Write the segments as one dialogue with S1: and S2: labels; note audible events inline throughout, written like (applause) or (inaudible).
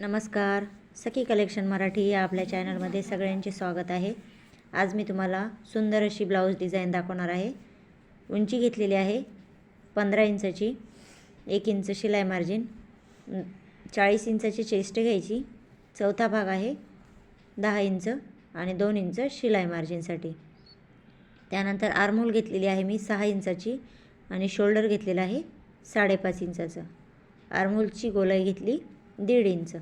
S1: नमस्कार. सखी कलेक्शन मराठी या आपल्या चॅनलमध्ये सगळ्यांचे स्वागत आहे. आज मी तुम्हाला सुंदर अशी ब्लाऊज डिझाईन दाखवणार आहे. उंची घेतलेली आहे पंधरा इंचाची एक इंच शिलाई मार्जिन चाळीस इंचाची चेस्ट घ्यायची चौथा भाग आहे दहा इंच आणि दोन इंच शिलाई मार्जिनसाठी. त्यानंतर आर्मोल घेतलेली आहे मी सहा इंचाची आणि शोल्डर घेतलेला आहे साडेपाच इंचाचं. आर्मोलची गोलाई घेतली दीड इंच.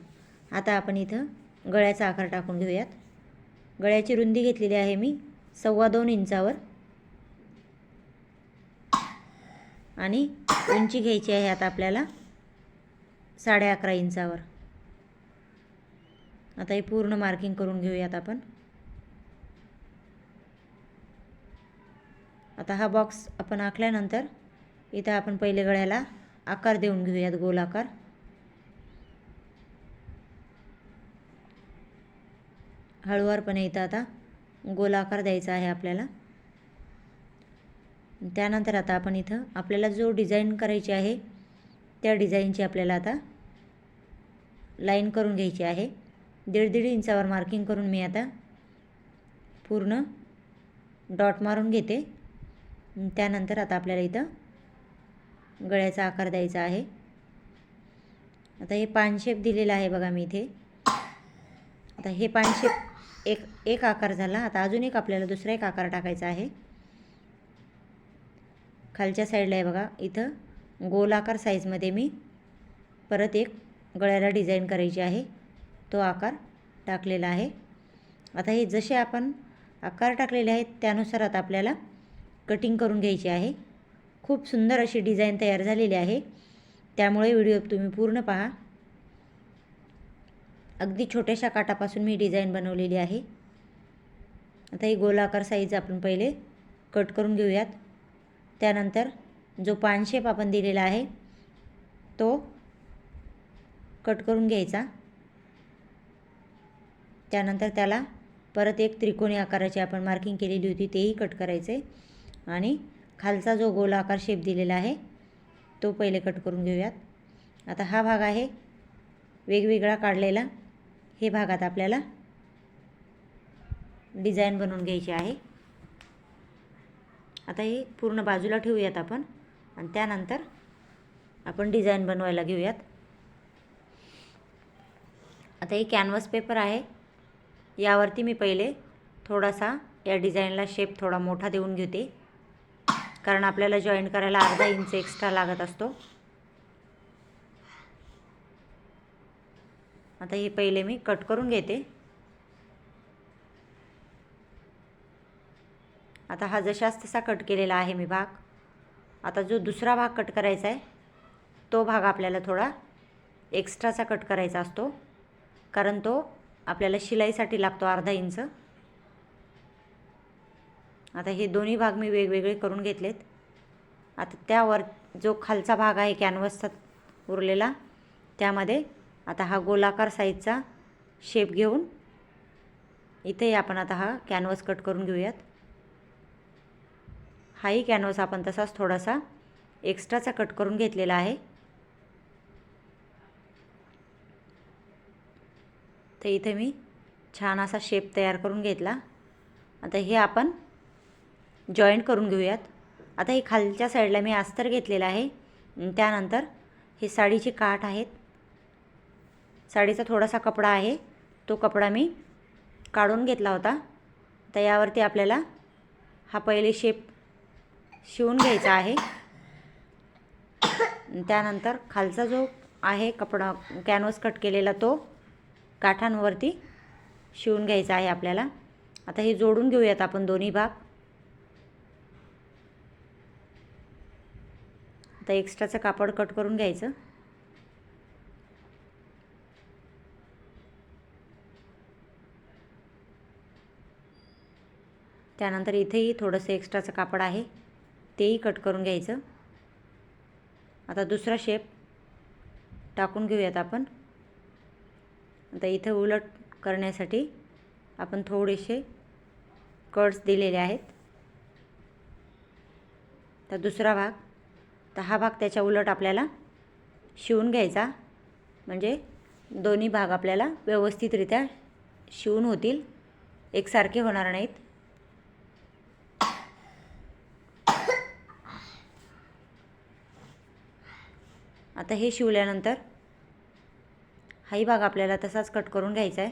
S1: आता आपण इथं गळ्याचा आकार टाकून घेऊयात. गळ्याची रुंदी घेतलेली आहे मी सव्वा दोन इंचावर. आणि उंची घ्यायची आहे आता आपल्याला साडे अकरा इंचावर. आता हे पूर्ण मार्किंग करून घेऊयात आपण. आता हा बॉक्स आपण आखल्यानंतर इथं आपण पहिले गळ्याला आकार देऊन घेऊयात गोल आकार. हळुवारपणे इथं आता गोल आकार द्यायचा आहे आपल्याला. त्यानंतर आता आपण इथं आपल्याला जो डिझाईन करायची आहे त्या डिझाईनची आपल्याला आता लाईन करून घ्यायची आहे. दीड दीड इंचावर मार्किंग करून मी आता पूर्ण डॉट मारून घेते. त्यानंतर आता आपल्याला इथं गळ्याचा आकार द्यायचा आहे. आता हे पानशेप दिलेलं आहे बघा मी इथे. आता हे पानशेप एक एक आकार झाला. आता अजून एक आपल्याला दुसरा एक आकार टाकायचा आहे. खालच्या साईडला आहे बघा. इथं गोलाकार साईजमध्ये मी परत एक गळ्याला डिझाईन करायची आहे. तो आकार टाकलेला आहे. आता हे जसे आपण आकार टाकलेले आहेत त्यानुसार आता आपल्याला कटिंग करून घ्यायची आहे. खूप सुंदर अशी डिझाईन तयार झालेली आहे. त्यामुळे व्हिडिओ तुम्ही पूर्ण पहा. अगदी छोट्याशा काटापासून मी डिझाईन बनवलेली आहे. आता ही गोलाकार साईज आपण पहिले कट करून घेऊयात. त्यानंतर जो पानशेप आपण दिलेला आहे तो कट करून घ्यायचा. त्यानंतर त्याला परत एक त्रिकोणी आकाराची आपण मार्किंग केलेली होती तेही कट करायचे. आणि खालचा जो गोल आकार शेप दिलेला आहे तो पहिले कट करून घेऊयात. आता हा भाग आहे वेगवेगळा काढलेला. हे भागात आपल्याला डिझाईन बनवून घ्यायची आहे. आता हे पूर्ण बाजूला ठेवूयात आपण आणि त्यानंतर आपण डिझाईन बनवायला घेऊयात. आता हे कॅनव्हस पेपर आहे. यावरती मी पहिले थोडासा या डिझाईनला शेप थोडा मोठा देऊन घेते. कारण आपल्याला जॉईन करायला अर्धा इंच एक्स्ट्रा लागत असतो. आता हे पहिले मी कट करून घेते. आता हा जशाच तसा कट केलेला आहे मी भाग आता जो दुसरा भाग कट करायचा आहे तो भाग आपल्याला थोडा एक्स्ट्राचा कट करायचा असतो. कारण तो आपल्याला शिलाईसाठी लागतो अर्धा इंच. आता हे दोन्ही भाग मी वेगवेगळे करून घेतलेत. आता त्यावर जो खालचा भाग आहे कॅनव्हसचा उरलेला त्यामध्ये आता हा गोलाकार साईजचा शेप घेऊन इथे आपण आता हा कॅनव्हस कट करून घेऊयात. हाही कॅनव्हस आपण तसाच थोडासा एक्स्ट्राचा कट करून घेतलेला आहे. तर इथे मी छान असा शेप तयार करून घेतला. आता हे आपण जॉईंट करून घेऊयात. आता हे खालच्या साईडला मी अस्तर घेतलेला आहे. त्यानंतर हे साडीचे काठ आहेत. साडीचा थोडासा कपडा आहे. तो कपडा मी काढून घेतला होता. तर यावरती आपल्याला हा पहिले शेप शिवून घ्यायचा आहे. त्यानंतर खालचा जो आहे कपडा कॅनव्हस कट केलेला तो काठांवरती शिवून घ्यायचा आहे आपल्याला. आता हे जोडून घेऊयात आपण दोन्ही भाग. आता एक्स्ट्राचं कापड कट करून घ्यायचं. त्यानंतर इथेही थोडंसं एक्स्ट्राचं कापड आहे. तेही कट करून घ्यायचं. आता दुसरा शेप टाकून घेऊयात आपण. आता इथं उलट करण्यासाठी आपण थोडेसे कट्स दिलेले आहेत. तर दुसरा भाग. तर हा भाग त्याच्या उलट आपल्याला शिवून घ्यायचा. म्हणजे दोन्ही भाग आपल्याला व्यवस्थितरित्या शिवून होतील. एकसारखे होणार नाहीत. आता हे शिवल्यानंतर हाही भाग आपल्याला तसाच कट करून घ्यायचा आहे.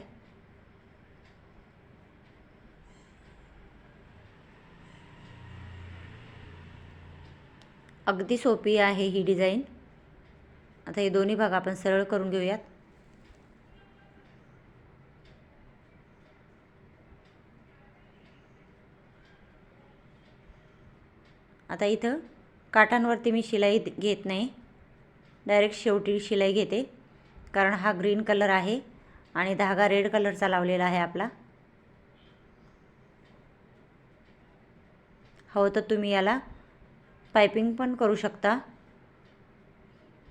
S1: अगदी सोपी आहे ही डिझाईन. आता हे दोन्ही भाग आपण सरळ करून घेऊयात. आता इथं काठांवरती मी शिलाई घेत नाही. डायरेक्ट शेवटी शिलाई घेते. कारण हा ग्रीन कलर आहे आणि धागा रेड कलरचा लावलेला आहे आपला. हो तर तुम्ही याला पायपिंग पण करू शकता.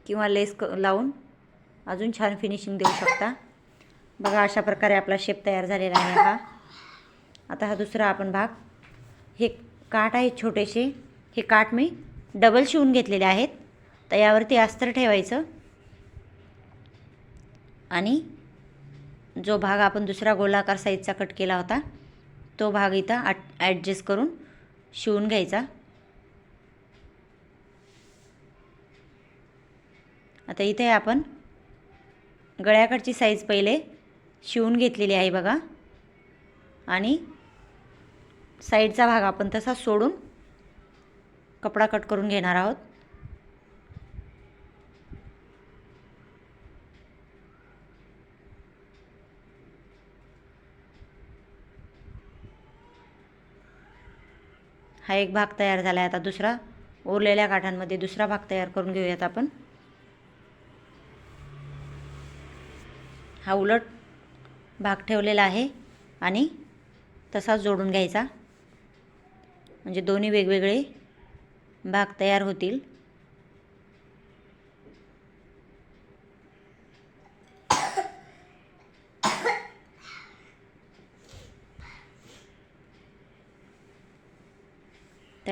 S1: किंवा लेस क लावून अजून छान फिनिशिंग देऊ शकता. बघा अशा प्रकारे आपला शेप तयार झालेला आहे हा. आता हा दुसरा आपण भाग. हे काठ आहेत छोटेसे. हे काठ मी डबल शिवून घेतलेले आहेत. तर यावरती अस्तर ठेवायचं. आणि जो भाग आपण दुसरा गोलाकार साईजचा कट केला होता तो भाग इथं ॲट ॲडजस्ट करून शिवून घ्यायचा. आता इथे आपण गळ्याकडची साईज पहिले शिवून घेतलेली आहे बघा. आणि साईडचा भाग आपण तसा सोडून कपडा कट करून घेणार आहोत. हा एक भाग तयार झाला आहे आता दुसरा. उरलेल्या काठांमध्ये दुसरा भाग तयार करून घेऊयात आपण. हा उलट भाग ठेवलेला आहे आणि तसाच जोडून घ्यायचा. म्हणजे दोन्ही वेगवेगळे भाग तयार होतील.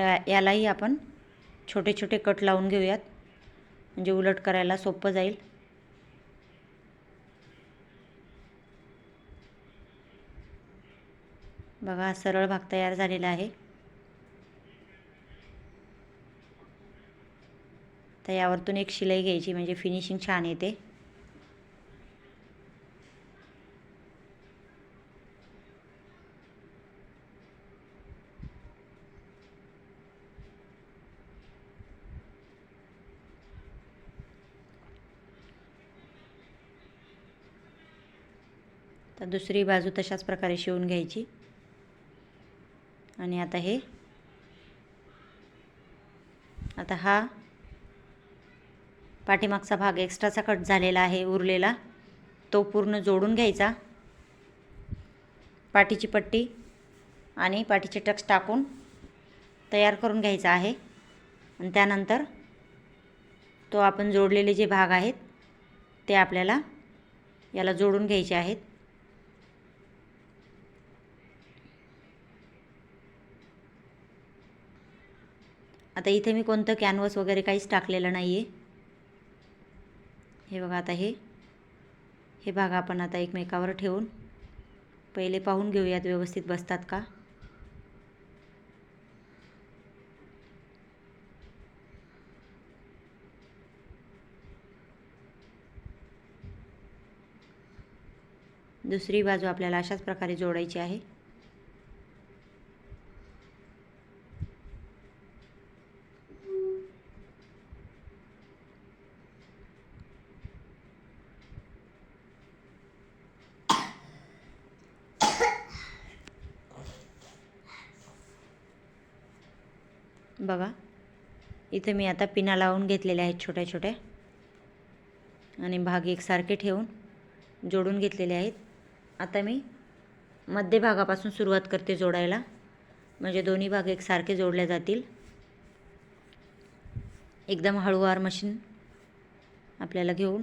S1: या यालाही आपण छोटे छोटे कट लावून घेऊयात. म्हणजे उलट करायला सोपं जाईल. बघा हा सरळ भाग तयार झालेला आहे. तर यावरतून एक शिलाई घ्यायची म्हणजे फिनिशिंग छान येते. तर दुसरी बाजू तशाच प्रकारे शिवून घ्यायची. आणि आता हे. आता हा पाठीमागचा भाग एक्स्ट्राचा कट झालेला आहे उरलेला. तो पूर्ण जोडून घ्यायचा. पाठीची पट्टी आणि पाठीचे टक्स टाकून तयार करून घ्यायचा आहे. आणि त्यानंतर तो आपण जोडलेले जे भाग आहेत ते आपल्याला याला जोडून घ्यायचे आहेत. आता इथे मी कोणतं कॅनव्हस वगैरे काहीच टाकलेलं नाही आहे हे बघा आता हे. हे भाग आपण आता एकमेकावर ठेवून पहिले पाहून घेऊयात व्यवस्थित बसतात का? दुसरी बाजू आपल्याला अशाच प्रकारे जोडायची आहे. बघा. इथे मी आता पिना लावून घेतलेल्या आहेत छोट्या छोट्या. आणि भाग एकसारखे ठेवून जोडून घेतलेले आहेत. आता मी मध्यभागापासून सुरुवात करते जोडायला. म्हणजे दोन्ही भाग एकसारखे जोडले जातील. एकदम हळूवार मशीन आपल्याला घेऊन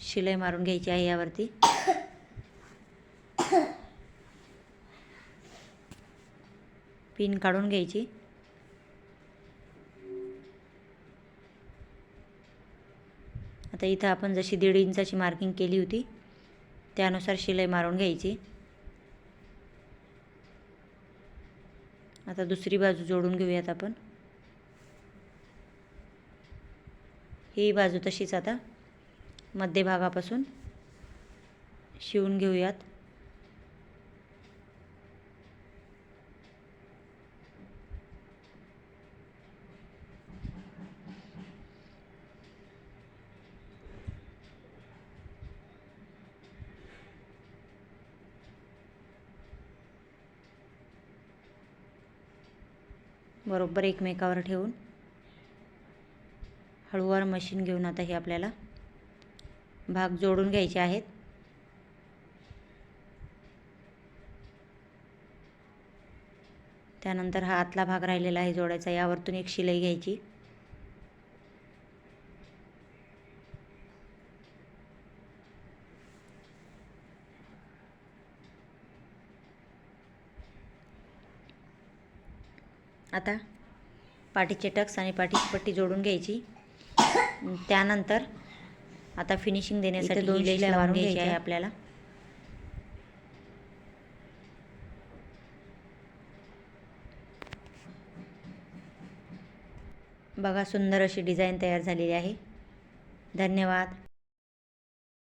S1: शिलाई मारून घ्यायची आहे यावरती. (coughs) पिन काढून घ्यायची. आता इथं आपण जशी दीड इंचाची मार्किंग केली होती त्यानुसार शिलाई मारून घ्यायची. आता दुसरी बाजू जोडून घेऊयात आपण. ही बाजू तशीच आता मध्यभागापासून शिवून घेऊयात. बरोबर एकमेकावर ठेवून. हळूवार मशीन घेऊन आता हे आपल्याला भाग जोडून घ्यायचे आहेत. त्यानंतर हा आतला भाग राहिलेला आहे जोडायचा. यावरतून एक शिलाई घ्यायची आता पाठीचे टक्स आणि पाठीची पट्टी जोडून घ्यायची. त्यानंतर आता फिनिशिंग देण्यासाठी
S2: दोन
S1: लेस
S2: शिलाई
S1: लावून
S2: मारून
S1: घ्यायची आहे. आपल्याला. बघा सुंदर अशी डिझाईन तयार झालेली आहे. धन्यवाद.